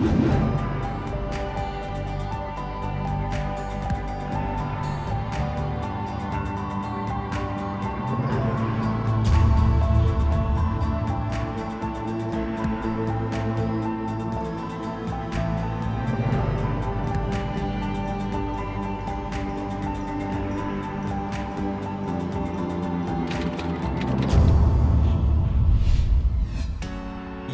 you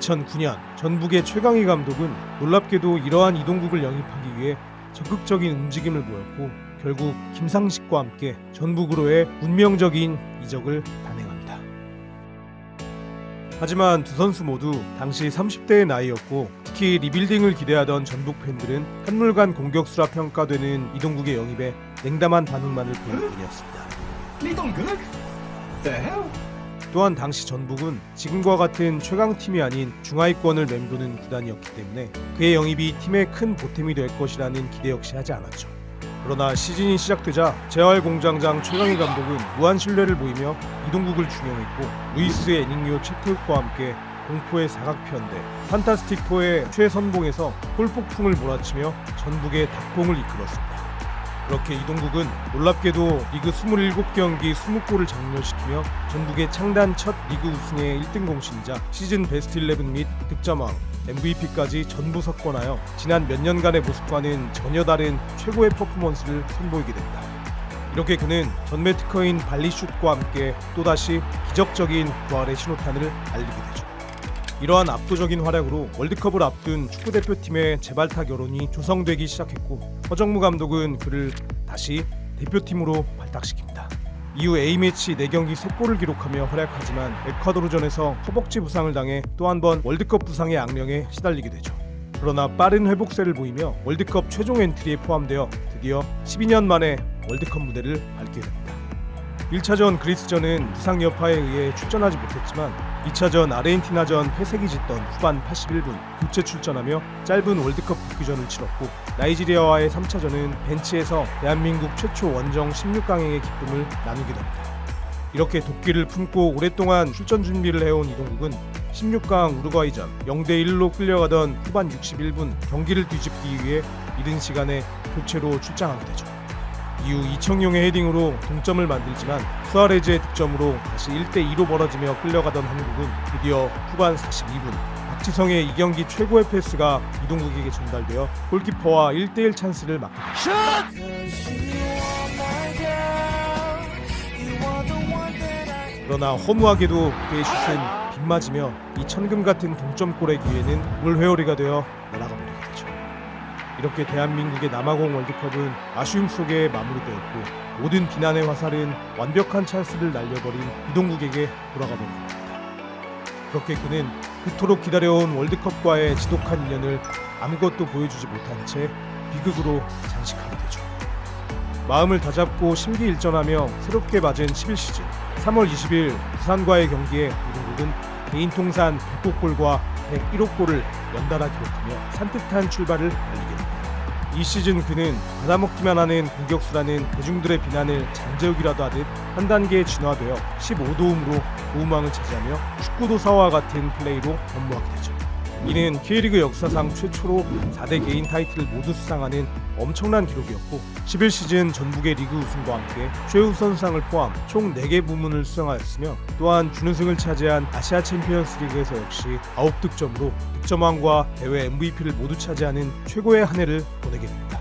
2009년 전북의 최강희 감독은 놀랍게도 이러한 이동국을 영입하기 위해 적극적인 움직임을 보였고 결국 김상식과 함께 전북으로의 운명적인 이적을 단행합니다. 하지만 두 선수 모두 당시 30대의 나이였고 특히 리빌딩을 기대하던 전북 팬들은 한물간 공격수라 평가되는 이동국의 영입에 냉담한 반응만을 보일 뿐이었습니다. 이동국? 또한 당시 전북은 지금과 같은 최강팀이 아닌 중하위권을 맴도는 구단이었기 때문에 그의 영입이 팀에 큰 보탬이 될 것이라는 기대 역시 하지 않았죠. 그러나 시즌이 시작되자 재활공장장 최강희 감독은 무한 신뢰를 보이며 이동국을 중용했고 루이스 애닝요 채태욱과 함께 공포의 사각편대 판타스틱4의 최선봉에서 골폭풍을 몰아치며 전북의 닭공을 이끌었습니다. 그렇게 이동국은 놀랍게도 리그 27경기 20골을 장렬시키며 전북의 창단 첫 리그 우승의 1등 공신이자 시즌 베스트 11 및 득점왕, MVP까지 전부 석권하여 지난 몇 년간의 모습과는 전혀 다른 최고의 퍼포먼스를 선보이게 됩니다. 이렇게 그는 전매 특허인 발리슛과 함께 또다시 기적적인 부활의 신호탄을 알리게 되죠. 이러한 압도적인 활약으로 월드컵을 앞둔 축구대표팀의 재발타 결혼이 조성되기 시작했고 허정무 감독은 그를 다시 대표팀으로 발탁시킵니다. 이후 A매치 4경기 3골을 기록하며 활약하지만 에콰도르전에서 허벅지 부상을 당해 또 한 번 월드컵 부상의 악령에 시달리게 되죠. 그러나 빠른 회복세를 보이며 월드컵 최종 엔트리에 포함되어 드디어 12년 만에 월드컵 무대를 밟게 됩니다. 1차전 그리스전은 부상 여파에 의해 출전하지 못했지만 2차전 아르헨티나전 패색이 짙던 후반 81분 교체 출전하며 짧은 월드컵 복귀전을 치렀고 나이지리아와의 3차전은 벤치에서 대한민국 최초 원정 16강행의 기쁨을 나누게 됩니다. 이렇게 도끼를 품고 오랫동안 출전 준비를 해온 이동국은 16강 우루과이전 0대 1로 끌려가던 후반 61분 경기를 뒤집기 위해 이른 시간에 교체로 출장하게 되죠. 이후 이청용의 헤딩으로 동점을 만들지만 수아레즈의 득점으로 다시 1대2로 벌어지며 끌려가던 한국은 드디어 후반 42분 박지성의 이 경기 최고의 패스가 이동국에게 전달되어 골키퍼와 1대1 찬스를 됩니다. 그러나 허무하게도 그의 슛은 빗맞으며 이 천금 같은 동점골의 기회는 물회오리가 되어 되죠. 이렇게 대한민국의 남아공 월드컵은 아쉬움 속에 마무리되었고 모든 비난의 화살은 완벽한 찬스를 날려버린 이동국에게 돌아가 버립니다. 그렇게 그는 그토록 기다려온 월드컵과의 지독한 인연을 아무것도 보여주지 못한 채 비극으로 장식하게 되죠. 마음을 다잡고 심기일전하며 새롭게 맞은 11시즌 3월 20일 부산과의 경기에 이동국은 개인 통산 100호 골과 101호 골을 연달아 기록하며 산뜻한 출발을 알리게 됩니다. 이 시즌 그는 받아먹기만 하는 공격수라는 대중들의 비난을 장재욱이라도 하듯 한 단계 진화되어 15도움으로 도움왕을 차지하며 축구도사와 같은 플레이로 업무하게 되죠. 이는 K리그 역사상 최초로 4대 개인 타이틀을 모두 수상하는 엄청난 기록이었고 11시즌 전북의 리그 우승과 함께 최우선상을 포함 총 4개 부문을 수상하였으며 또한 준우승을 차지한 아시아 챔피언스 리그에서 역시 9득점으로 득점왕과 대회 MVP를 모두 차지하는 최고의 한 해를 보내게 됩니다.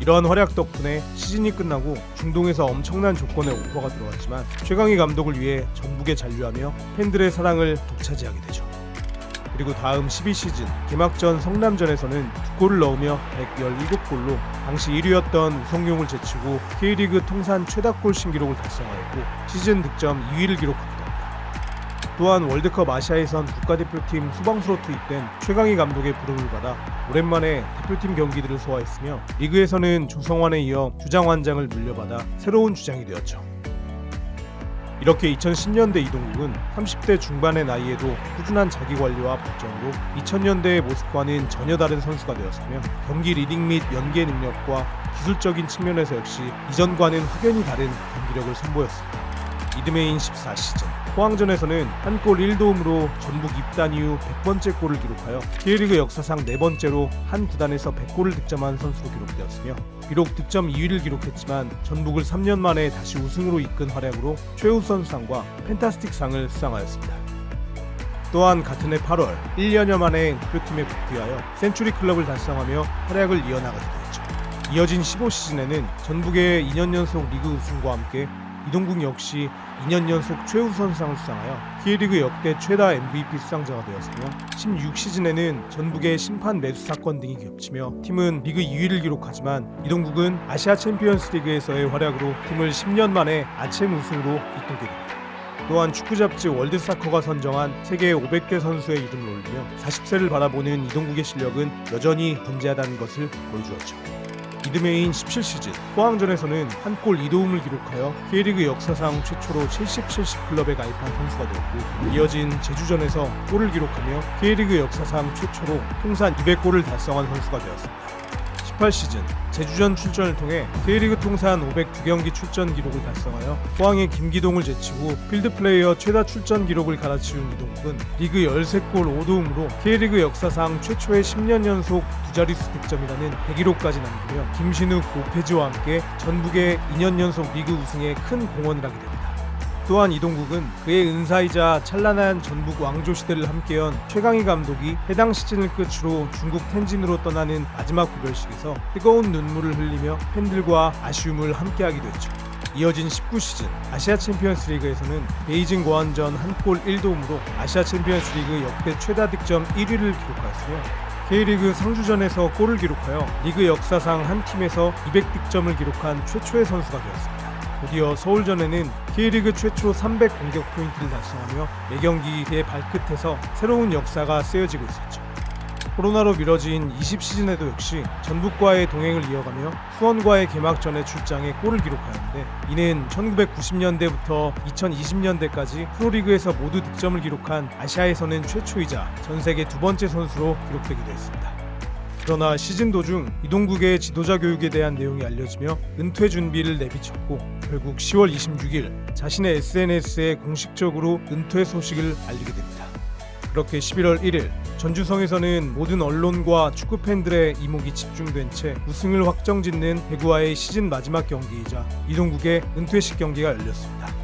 이러한 활약 덕분에 시즌이 끝나고 중동에서 엄청난 조건의 오퍼가 들어왔지만 최강희 감독을 위해 전북에 잔류하며 팬들의 사랑을 독차지하게 되죠. 그리고 다음 12시즌 개막전 성남전에서는 두 골을 넣으며 117골로 당시 1위였던 우성용을 제치고 K리그 통산 최다골 신기록을 달성하였고 시즌 득점 2위를 기록하기도 합니다. 또한 월드컵 아시아에선 국가대표팀 수방수로 투입된 최강희 감독의 부름을 받아 오랜만에 대표팀 경기들을 소화했으며 리그에서는 조성환에 이어 주장완장을 물려받아 새로운 주장이 되었죠. 이렇게 2010년대 이동국은 30대 중반의 나이에도 꾸준한 자기관리와 발전으로 2000년대의 모습과는 전혀 다른 선수가 되었으며 경기 리딩 및 연계 능력과 기술적인 측면에서 역시 이전과는 확연히 다른 경기력을 선보였습니다. 이듬해인 14시즌 포항전에서는 한 골 1도움으로 전북 입단 이후 100번째 골을 기록하여 K리그 역사상 네 번째로 한 구단에서 100골을 득점한 선수로 기록되었으며 비록 득점 2위를 기록했지만 전북을 3년 만에 다시 우승으로 이끈 활약으로 최우선상과 펜타스틱상을 수상하였습니다. 또한 같은 해 8월 1년여 만에 대표팀에 복귀하여 센츄리 클럽을 달성하며 활약을 이어나가게 되었죠. 이어진 15시즌에는 전북의 2년 연속 리그 우승과 함께 이동국 역시 2년 연속 최우선상을 수상하여 K리그 역대 최다 MVP 수상자가 되었으며 16시즌에는 전북의 심판 매수 사건 등이 겹치며 팀은 리그 2위를 기록하지만 이동국은 아시아 챔피언스 리그에서의 활약으로 팀을 10년 만에 아챔 우승으로 이끌게 됩니다. 또한 축구 잡지 월드사커가 선정한 세계 500대 선수의 이름을 올리며 40세를 바라보는 이동국의 실력은 여전히 존재하다는 것을 보여주었죠. 이듬해인 17시즌 포항전에서는 한 골 2도움을 기록하여 K리그 역사상 최초로 70, 70 클럽에 가입한 선수가 되었고 이어진 제주전에서 골을 기록하며 K리그 역사상 최초로 통산 200골을 달성한 선수가 되었습니다. 18시즌 제주전 출전을 통해 K리그 통산 502경기 출전 기록을 달성하여 포항의 김기동을 제치고 필드 플레이어 최다 출전 기록을 갈아치운 이동국은 리그 13골 5도움으로 K리그 역사상 최초의 10년 연속 두 자릿수 득점이라는 대기록까지 남기며 김신우 고페지와 함께 전북의 2년 연속 리그 우승에 큰 공헌을 하게 됩니다. 또한 이동국은 그의 은사이자 찬란한 전북 왕조 시대를 함께한 최강희 감독이 해당 시즌을 끝으로 중국 텐진으로 떠나는 마지막 구별식에서 뜨거운 눈물을 흘리며 팬들과 아쉬움을 함께하기도 했죠. 이어진 19시즌 아시아 챔피언스 리그에서는 베이징 고안전 한 골 1도움으로 아시아 챔피언스 리그 역대 최다 득점 1위를 기록하였으며 K리그 상주전에서 골을 기록하여 리그 역사상 한 팀에서 200득점을 기록한 최초의 선수가 되었습니다. 드디어 서울전에는 K리그 최초 300 공격 포인트를 달성하며 매경기 의 발끝에서 새로운 역사가 쓰여지고 있었죠. 코로나로 미뤄진 20 시즌에도 역시 전북과의 동행을 이어가며 수원과의 개막전에 출장해 골을 기록하였는데 이는 1990년대부터 2020년대까지 프로리그에서 모두 득점을 기록한 아시아에서는 최초이자 전 세계 두 번째 선수로 기록되기도 했습니다. 그러나 시즌 도중 이동국의 지도자 교육에 대한 내용이 알려지며 은퇴 준비를 내비쳤고 결국 10월 26일 자신의 SNS에 공식적으로 은퇴 소식을 알리게 됩니다. 그렇게 11월 1일 전주성에서는 모든 언론과 축구 팬들의 이목이 집중된 채 우승을 확정짓는 대구와의 시즌 마지막 경기이자 이동국의 은퇴식 경기가 열렸습니다.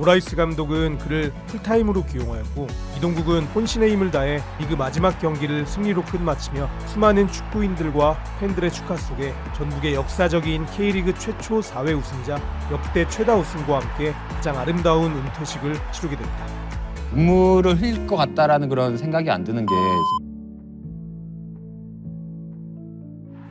모라이스 감독은 그를 풀타임으로 기용하였고 이동국은 혼신의 힘을 다해 리그 마지막 경기를 승리로 끝마치며 수많은 축구인들과 팬들의 축하 속에 전북의 역사적인 K리그 최초 4회 우승자 역대 최다 우승과 함께 가장 아름다운 은퇴식을 치르게 됩니다. 눈물을 흘릴 것 같다라는 그런 생각이 안 드는 게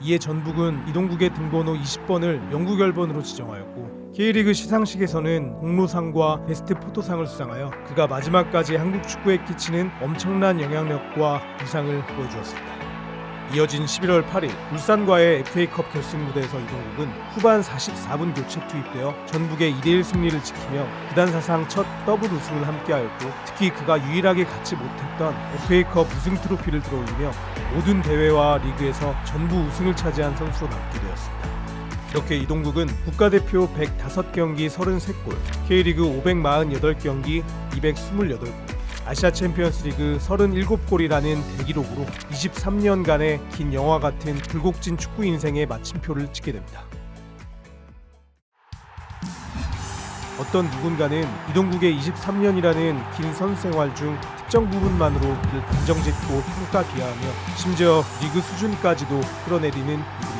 이에 전북은 이동국의 등번호 20번을 영구 결번으로 지정하였고 K리그 시상식에서는 공로상과 베스트 포토상을 수상하여 그가 마지막까지 한국 축구에 끼치는 엄청난 영향력과 위상을 보여주었습니다. 이어진 11월 8일 울산과의 FA컵 결승 무대에서 이동국은 후반 44분 교체 투입되어 전북의 2대1 승리를 지키며 구단 사상 첫 더블 우승을 함께하였고 특히 그가 유일하게 갖지 못했던 FA컵 우승 트로피를 들어올리며 모든 대회와 리그에서 전부 우승을 차지한 선수로 남게 되었습니다. 이렇게 이동국은 국가대표 105경기 33골, K리그 548경기 228골, 아시아 챔피언스 리그 37골이라는 대기록으로 23년간의 긴 영화 같은 불곡진 축구 인생의 마침표를 찍게 됩니다. 어떤 누군가는 이동국의 23년이라는 긴 선수 생활 중 특정 부분만으로 그를 단정짓고 평가 비하하며 심지어 리그 수준까지도 끌어내리는 있습니다.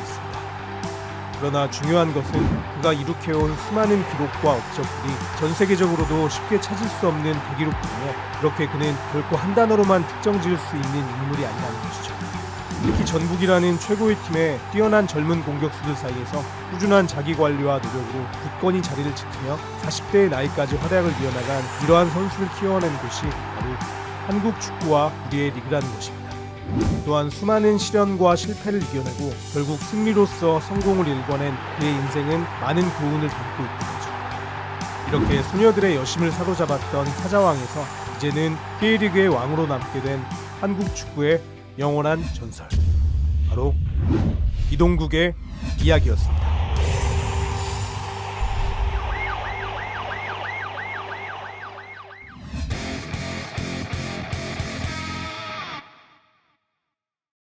그러나 중요한 것은 그가 이룩해온 수많은 기록과 업적들이 전 세계적으로도 쉽게 찾을 수 없는 대기록이며 그렇게 그는 결코 한 단어로만 특정 지을 수 있는 인물이 아니라는 것이죠. 특히 전북이라는 최고의 팀의 뛰어난 젊은 공격수들 사이에서 꾸준한 자기 관리와 노력으로 굳건히 자리를 지키며 40대의 나이까지 활약을 이어나간 이러한 선수를 키워낸 곳이 바로 한국 축구와 우리의 리그라는 것입니다. 또한 수많은 시련과 실패를 이겨내고 결국 승리로서 성공을 일궈낸 그의 인생은 많은 교훈을 담고 있는 거죠. 이렇게 소녀들의 여심을 사로잡았던 사자왕에서 이제는 K리그의 왕으로 남게 된 한국 축구의 영원한 전설 바로 이동국의 이야기였습니다.